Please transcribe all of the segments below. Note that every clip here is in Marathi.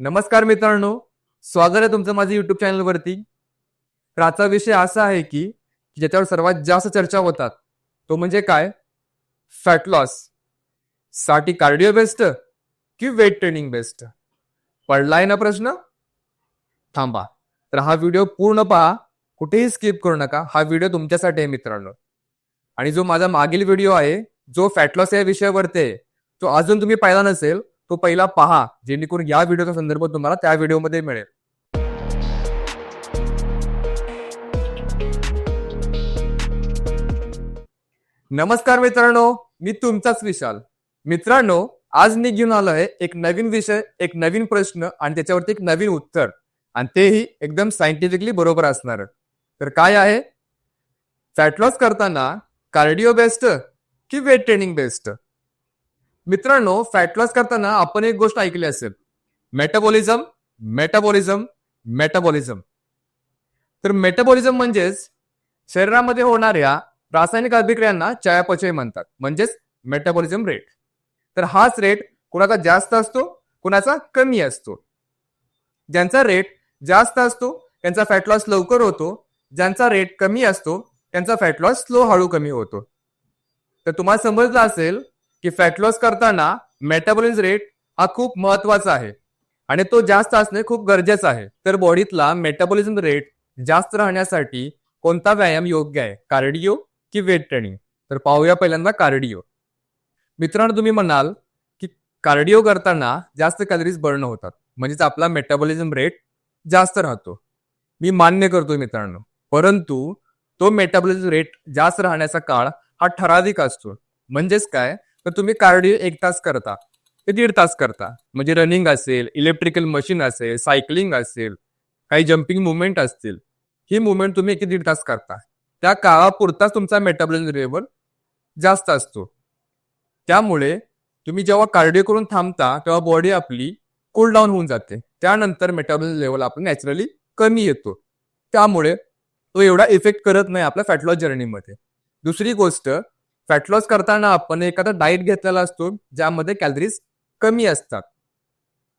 नमस्कार मित्रांनो स्वागत आहे तुमचं माझ्या युट्यूब चॅनलवरती तर आजचा विषय असा आहे की ज्याच्यावर सर्वात जास्त चर्चा होतात तो म्हणजे काय? फॅट लॉससाठी कार्डिओ बेस्ट की वेट ट्रेनिंग बेस्ट पडलाय ना प्रश्न? थांबा. तर हा व्हिडिओ पूर्ण पहा कुठेही स्किप करू नका. हा व्हिडिओ तुमच्यासाठी आहे मित्रांनो. आणि जो माझा मागील व्हिडिओ आहे जो फॅट लॉस या विषयावरती आहे तो अजून तुम्ही पाहिला नसेल तो पहिला पहा जेणेकरून या व्हिडिओचा संदर्भ तुम्हाला त्या व्हिडिओमध्ये मिळेल. नमस्कार मित्रांनो मी तुमचाच विशाल. मित्रांनो आज मी घेऊन आलो आहे एक नवीन विषय एक नवीन प्रश्न आणि त्याच्यावरती एक नवीन उत्तर. आणि तेही एकदम सायंटिफिकली बरोबर असणार. तर काय आहे? फॅट लॉस करताना कार्डिओ बेस्ट की वेट ट्रेनिंग बेस्ट मित्रांनो फॅट लॉस करताना आपण एक गोष्ट ऐकली असेल. मेटाबॉलिझम मेटाबॉलिझम मेटाबॉलिझम तर मेटाबॉलिझम म्हणजेच शरीरामध्ये होणाऱ्या रासायनिक अभिक्रियांना चयापचय म्हणतात. म्हणजेच मेटाबॉलिझम रेट तर हाच रेट कुणाचा जास्त असतो? कुणाचा कमी असतो? ज्यांचा रेट जास्त असतो त्यांचा फॅट लॉस लवकर होतो. ज्यांचा रेट कमी असतो त्यांचा फॅट लॉस स्लो हळू कमी होतो. तर तुम्हाला समजलं असेल की फॅट लॉस करताना मेटाबॉलिझम रेट हा खूप महत्त्वाचा आहे. आणि तो जास्त असणे खूप गरजेचं आहे. तर बॉडीतला मेटाबॉलिझम रेट जास्त राहण्यासाठी कोणता व्यायाम योग्य आहे? कार्डिओ की वेट ट्रेनिंग तर पाहूया पहिल्यांदा कार्डिओ मित्रांनो तुम्ही म्हणाल की कार्डिओ करताना जास्त कॅलरीज बर्न होतात. म्हणजेच आपला मेटाबॉलिझम रेट जास्त राहतो. मी मान्य करतो मित्रांनो. परंतु तो मेटाबॉलिझम रेट जास्त राहण्याचा काळ हा ठराविक असतो. म्हणजेच काय? तर तुम्ही कार्डिओ एक तास करता. ते दीड तास करता. म्हणजे रनिंग असेल इलेक्ट्रिकल मशीन असेल सायकलिंग असेल काही जम्पिंग मुवमेंट असतील ही मुवमेंट तुम्ही एक दीड तास करता. त्या काळापुरताच तुमचा मेटाबॉलिझम लेवल जास्त असतो. त्यामुळे तुम्ही जेव्हा कार्डिओ करून थांबता तेव्हा बॉडी आपली कूल डाऊन होऊन जाते. त्यानंतर मेटाबॉलिझम लेवल आपला नॅचरली कमी येतो. त्यामुळे तो एवढा इफेक्ट करत नाही आपल्या फॅटलॉस जर्नीमध्ये दुसरी गोष्ट फॅट लॉस करताना आपण एखादा डाएट घेतलेला असतो ज्यामध्ये कॅलरीज कमी असतात.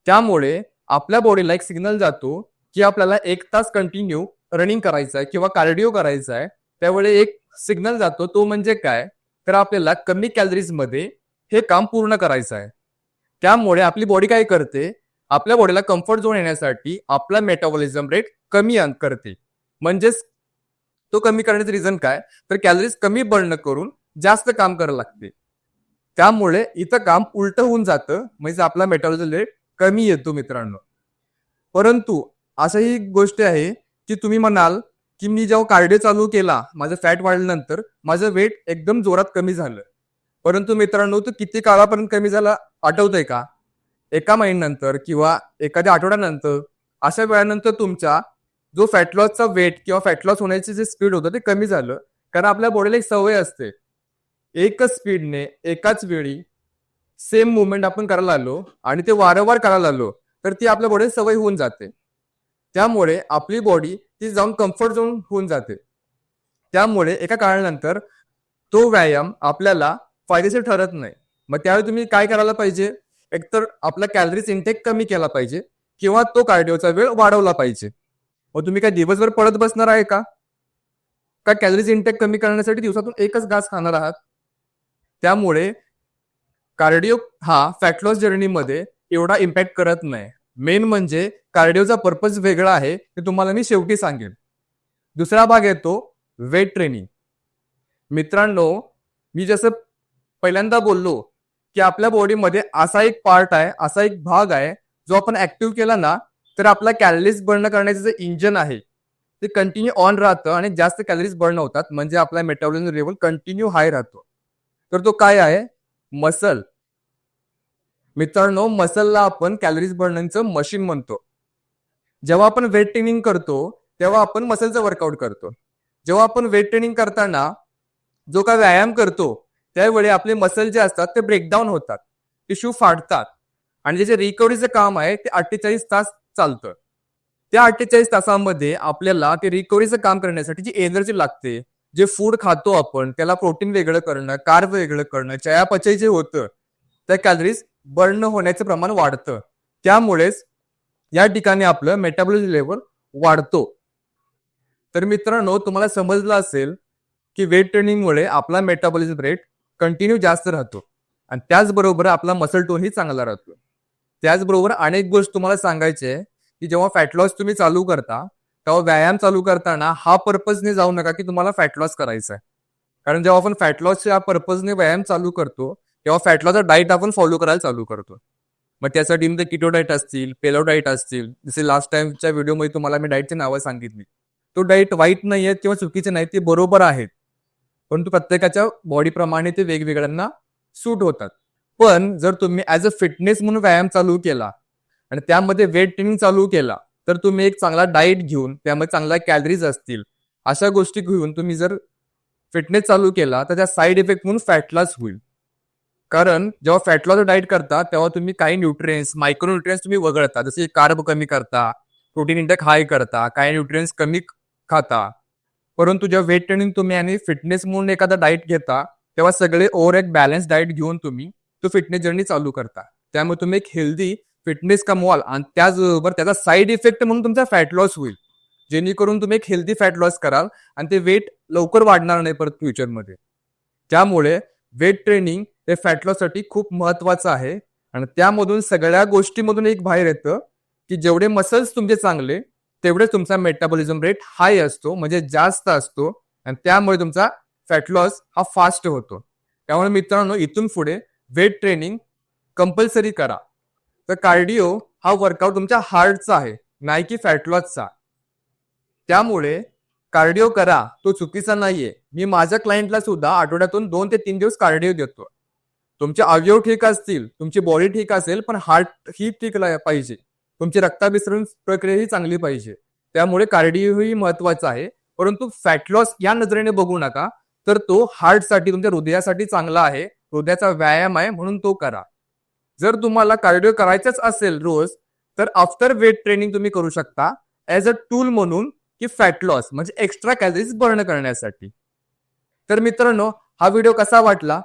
त्यामुळे आपल्या बॉडीला एक सिग्नल जातो की आपल्याला एक तास कंटिन्यू रनिंग करायचं आहे किंवा कार्डिओ करायचा आहे त्यावेळी एक सिग्नल जातो तो म्हणजे काय? तर आपल्याला कमी कॅलरीजमध्ये हे काम पूर्ण करायचं आहे त्यामुळे आपली बॉडी काय करते? आपल्या बॉडीला कम्फर्ट झोन येण्यासाठी आपला मेटाबॉलिझम रेट कमी करते. म्हणजेच तो कमी करण्याचं रिझन काय? तर कॅलरीज कमी बर्न करून जास्त काम करावं लागते. त्यामुळे इथं काम उलट होऊन जातं. म्हणजे आपला मेटाबॉलिझम रेट कमी येतो मित्रांनो. परंतु असं ही गोष्ट आहे की तुम्ही म्हणाल की मी जेव्हा कार्डिओ चालू केला माझं फॅट वाढल्यानंतर माझं वेट एकदम जोरात कमी झालं. परंतु मित्रांनो तो किती काळापर्यंत कमी झाला आठवतंय का? एका महिन्यानंतर किंवा एखाद्या आठवड्यानंतर अशा वेळानंतर तुमचा जो फॅट लॉसचा वेट किंवा फॅट लॉस होण्याचे जे स्पीड होतं ते कमी झालं. कारण आपल्या बॉडीला एक सवय असते. एकच स्पीडने एकाच वेळी सेम मुवमेंट आपण करायला आलो आणि ते वारंवार करायला आलो तर ती आपल्या बॉडी सवय होऊन जाते. त्यामुळे आपली बॉडी ती जाऊन कम्फर्ट झोन होऊन जाते. त्यामुळे एका काळानंतर तो व्यायाम आपल्याला फायदेशीर ठरत नाही. मग त्यावेळी तुम्ही काय करायला पाहिजे? एकतर आपला कॅलरीज इंटेक कमी केला पाहिजे किंवा तो कार्डिओचा वेळ वाढवला पाहिजे. मग तुम्ही काय दिवसभर पडत बसणार आहे का? का कॅलरीज इंटेक कमी करण्यासाठी दिवसातून एकच घास खाणार आहात? त्यामुळे कार्डिओ हा फॅटलॉस जर्नीमध्ये एवढा इम्पॅक्ट करत नाही. मेन म्हणजे कार्डिओचा पर्पज वेगळा आहे ते तुम्हाला मी शेवटी सांगेन. दुसरा भाग येतो वेट ट्रेनिंग मित्रांनो मी जसं पहिल्यांदा बोललो की आपल्या बॉडीमध्ये असा एक पार्ट आहे असा एक भाग आहे जो आपण ऍक्टिव्ह केला ना तर आपला कॅलरीज बर्न करण्याचं जे इंजन आहे ते कंटिन्यू ऑन राहतं आणि जास्त कॅलरीज बर्न होतात. म्हणजे आपला मेटाबॉलिझम लेवल कंटिन्यू हाय राहतो. तर तो काय आहे? मसल. मित्रांनो मसलला आपण कॅलरीज बर्नचं मशीन म्हणतो. जेव्हा आपण वेट ट्रेनिंग करतो तेव्हा आपण मसलचं वर्कआउट करतो. जेव्हा आपण वेट ट्रेनिंग करताना जो काय व्यायाम करतो त्यावेळी आपले मसल जे असतात ते ब्रेकडाऊन होतात. टिश्यू फाटतात आणि जे जे रिकव्हरीचं काम आहे ते अठ्ठेचाळीस तास चालतं. त्या अठ्ठेचाळीस तासामध्ये आपल्याला ते रिकव्हरीचं काम करण्यासाठी जी एनर्जी लागते जे फूड खातो आपण त्याला प्रोटीन वेगळं करणं कार्ब वेगळं करणं चयापचय जे होतं त्या कॅलरीज बर्न होण्याचं प्रमाण वाढतं. त्यामुळेच या ठिकाणी आपलं मेटाबॉलिझम लेवल वाढतो. तर मित्रांनो तुम्हाला समजलं असेल की वेट ट्रेनिंगमुळे आपला मेटाबॉलिझम रेट कंटिन्यू जास्त राहतो. आणि त्याचबरोबर आपला मसल टोनही चांगला राहतो. त्याचबरोबर अनेक गोष्ट तुम्हाला सांगायची आहे की जेव्हा फॅट लॉस तुम्ही चालू करता तेव्हा व्यायाम चालू करताना हा पर्पजने जाऊ नका की तुम्हाला फॅट लॉस करायचा आहे कारण जेव्हा आपण फॅट लॉसच्या पर्पजने व्यायाम चालू करतो तेव्हा फॅट लॉसचा डाईट आपण फॉलो करायला चालू करतो. मग त्यासाठी मग किटो डाईट असतील पेलो डाईट असतील. जसे लास्ट टाइमच्या व्हिडिओमध्ये तुम्हाला मी डाईटची नावं सांगितली. तो डाईट वाईट नाही आहेत किंवा चुकीचे नाही ते बरोबर आहेत. परंतु प्रत्येकाच्या बॉडीप्रमाणे ते वेगवेगळ्यांना सूट होतात. पण जर तुम्ही ॲज अ फिटनेस म्हणून व्यायाम चालू केला आणि त्यामध्ये वेट ट्रेनिंग चालू केला तर तुम्ही एक चांगला डाएट घेऊन त्यामध्ये चांगल्या कॅलरीज असतील अशा गोष्टी घेऊन तुम्ही जर फिटनेस चालू केला तर त्या साईड इफेक्ट म्हणून फॅट लॉस होईल. कारण जेव्हा फॅट लॉस डाएट करता तेव्हा तुम्ही काही न्यूट्रियन्स मायक्रो न्यूट्रियन्स तुम्ही वगळता. जसे कार्ब कमी करता प्रोटीन इंटेक हाय करता काही न्यूट्रियन्स कमी खाता. परंतु जेव्हा वेट ट्रेनिंग तुम्ही आणि फिटनेस म्हणून एखादा डाएट घेता तेव्हा सगळे ओव्हर एक बॅलन्स डाएट घेऊन तुम्ही तो फिटनेस जर्नी चालू करता. त्यामुळे तुम्ही एक हेल्दी फिटनेस कमवाल आणि त्याचबरोबर त्याचा साईड इफेक्ट म्हणून तुमचा फॅट लॉस होईल. जेणेकरून तुम्ही एक हेल्दी फॅट लॉस कराल आणि ते वेट लवकर वाढणार नाही परत फ्युचरमध्ये त्यामुळे वेट ट्रेनिंग हे फॅट लॉससाठी खूप महत्वाचं आहे. आणि त्यामधून सगळ्या गोष्टीमधून एक बाहेर येतं की जेवढे मसल्स तुमचे चांगले तेवढे तुमचा मेटाबॉलिझम रेट हाय असतो म्हणजे जास्त असतो. आणि त्यामुळे तुमचा फॅट लॉस हा फास्ट होतो. त्यामुळे मित्रांनो इथून पुढे वेट ट्रेनिंग कंपल्सरी करा. तर कार्डिओ हा वर्कआउट तुमच्या हार्टचा आहे नाही की फॅटलॉसचा त्यामुळे कार्डिओ करा तो चुकीचा नाहीये. मी माझ्या क्लायंटला सुद्धा आठवड्यातून दोन ते तीन दिवस कार्डिओ देतो तुमचे अवयव ठीक असतील तुमची बॉडी ठीक असेल पण हार्ट ही ठीक पाहिजे. तुमची रक्ताभिसरण प्रक्रिया ही चांगली पाहिजे. त्यामुळे कार्डिओ ही महत्त्वाचा आहे. परंतु फॅट लॉस या नजरेने बघू नका तर तो हार्टसाठी तुमच्या हृदयासाठी चांगला आहे. हृदयाचा व्यायाम आहे म्हणून तो करा. जर तुम्हाला कार्डिओ करायचंच असेल रोज तर आफ्टर वेट ट्रेनिंग तुम्ही करू शकता ऍज अ टूल म्हणून की फॅट लॉस म्हणजे एक्स्ट्रा कॅलरीज बर्न करण्यासाठी. तर मित्रांनो हा व्हिडिओ कसा वाटला?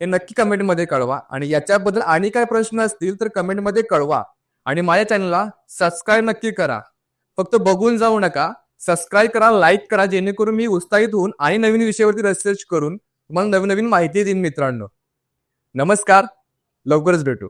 हे नक्की कमेंटमध्ये कळवा आणि याच्याबद्दल आणि काय प्रश्न असतील तर कमेंटमध्ये कळवा आणि माझ्या चॅनलला सबस्क्राईब नक्की करा. फक्त बघून जाऊ नका सबस्क्राईब करा लाईक करा जेणेकरून मी उत्साहित होऊन आणि नवीन विषयावरती रिसर्च करून तुम्हाला नवीन नवीन माहिती देईन मित्रांनो. नमस्कार. लवकरच भेटू.